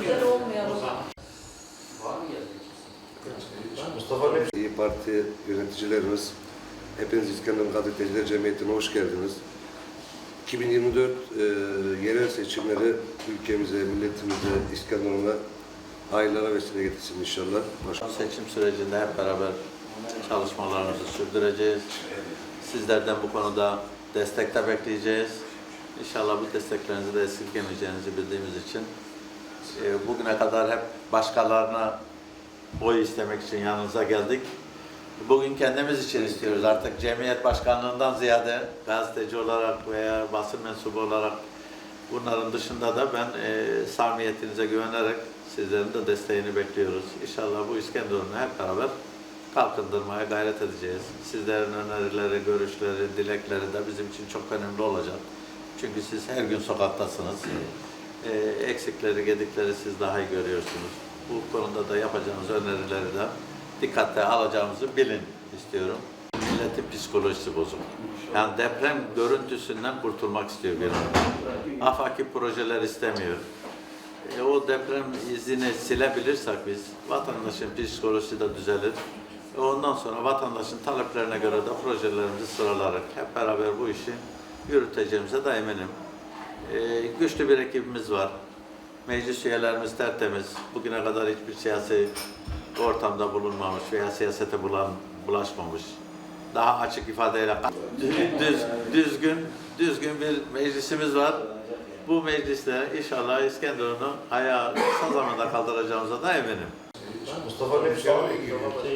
güzel olmayalım. Mustafa Bey. İyi Parti yöneticilerimiz, hepiniz İskenderun Gazeteciler Cemiyeti'ne hoş geldiniz. 2024 e, yerel seçimleri ülkemize, milletimize, İskenderun'a hayırlara vesile getirsin inşallah. Başka. Seçim sürecinde hep beraber çalışmalarımızı sürdüreceğiz. Sizlerden bu konuda destekte bekleyeceğiz. İnşallah bu desteklerinizi de esirgemeyeceğinizi bildiğimiz için e, bugüne kadar hep başkalarına oy istemek için yanınıza geldik. Bugün kendimiz için istiyoruz. Artık cemiyet başkanlığından ziyade gazeteci olarak veya basın mensubu olarak bunların dışında da ben e, samimiyetinize güvenerek sizlerin de desteğini bekliyoruz. İnşallah bu İskenderun'u hep beraber kalkındırmaya gayret edeceğiz. Sizlerin önerileri, görüşleri, dilekleri de bizim için çok önemli olacak. Çünkü siz her gün sokaktasınız. E, eksikleri, gedikleri siz daha iyi görüyorsunuz. Bu konuda da yapacağımız önerileri de dikkate alacağımızı bilin istiyorum. Milletin psikolojisi bozuk. Yani deprem görüntüsünden kurtulmak istiyor bir an. Afaki projeler istemiyor. E, o deprem izini silebilirsek biz, vatandaşın psikolojisi de düzelir. E, ondan sonra vatandaşın taleplerine göre de projelerimizi sıralarak hep beraber bu işi yürüteceğimize de eminim. E, güçlü bir ekibimiz var. Meclis üyelerimiz tertemiz. Bugüne kadar hiçbir siyasi ortamda bulunmamış veya siyasete bulan, bulaşmamış. Daha açık ifadeyle düz, düzgün, düzgün bir meclisimiz var. Bu mecliste inşallah İskenderun'u ayağa kısa zamanda kaldıracağımıza da eminim. Mustafa Bey.